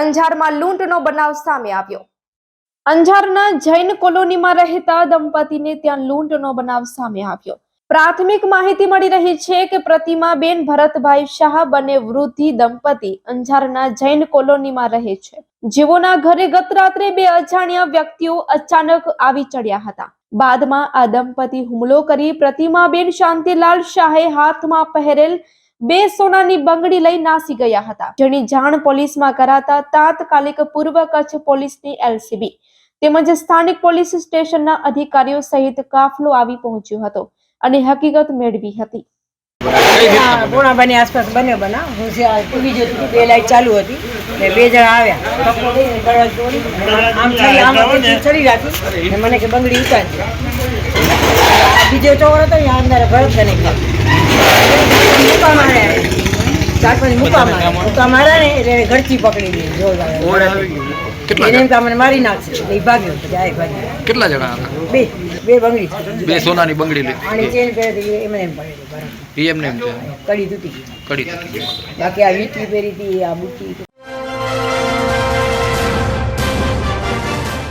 અંજારમાં લૂંટનો બનાવ સામે આવ્યો. અંજારના જૈન કોલોનીમાં રહેતા દંપતીને ત્યાં લૂંટનો બનાવ સામે આવ્યો. પ્રાથમિક માહિતી મળી રહી છે કે પ્રતિમાબેન ભરતભાઈ શાહ બને વૃદ્ધિ દંપતી અંજારના જૈન કોલોનીમાં રહે છે. જેઓના ઘરે ગત રાત્રે બે અજાણ્યા વ્યક્તિઓ અચાનક આવી ચડ્યા હતા. બાદમાં આ દંપતી હુમલો કરી પ્રતિમાબેન શાંતિલાલ શાહે હાથમાં પહેરેલ બે સોનાની બંગડી લઈ નાસી ગયા હતા. જેની જાણ પોલીસમાં કરાતા તાત્કાલિક પૂર્વ કચ્છ પોલીસની એલસીબી તેમજ સ્થાનિક પોલીસ સ્ટેશનના અધિકારીઓ સહિત કાફલો આવી પહોંચ્યો હતો અને હકીકત મેળવી હતી. હા આસપાસ બન્યો બના હું. ટીવી જોતી હતી બે લાઈટ ચાલુ હતી ને બે જણા આવ્યા. આમ આમ હતી રાખી. મને કે બંગડી ઉતારી બીજો ચોર હતો અંદર ભરત ને ચાર મૂકવા મુકા મૂકવા મારા ને એટલે એને પકડી લઈ જોર એને એમ મને મારી નાખશે. એ ભાગ્યો કેટલા જણા હતા? બે બે બંગડી. બે સોનાની બંગડી આની લીધી ચેન પહેરી એમને એમ પડેલી બરાબર એમને એમ કડી તૂટી કડી તૂટી બાકી આ વીટી પહેરી હતી આ બુટી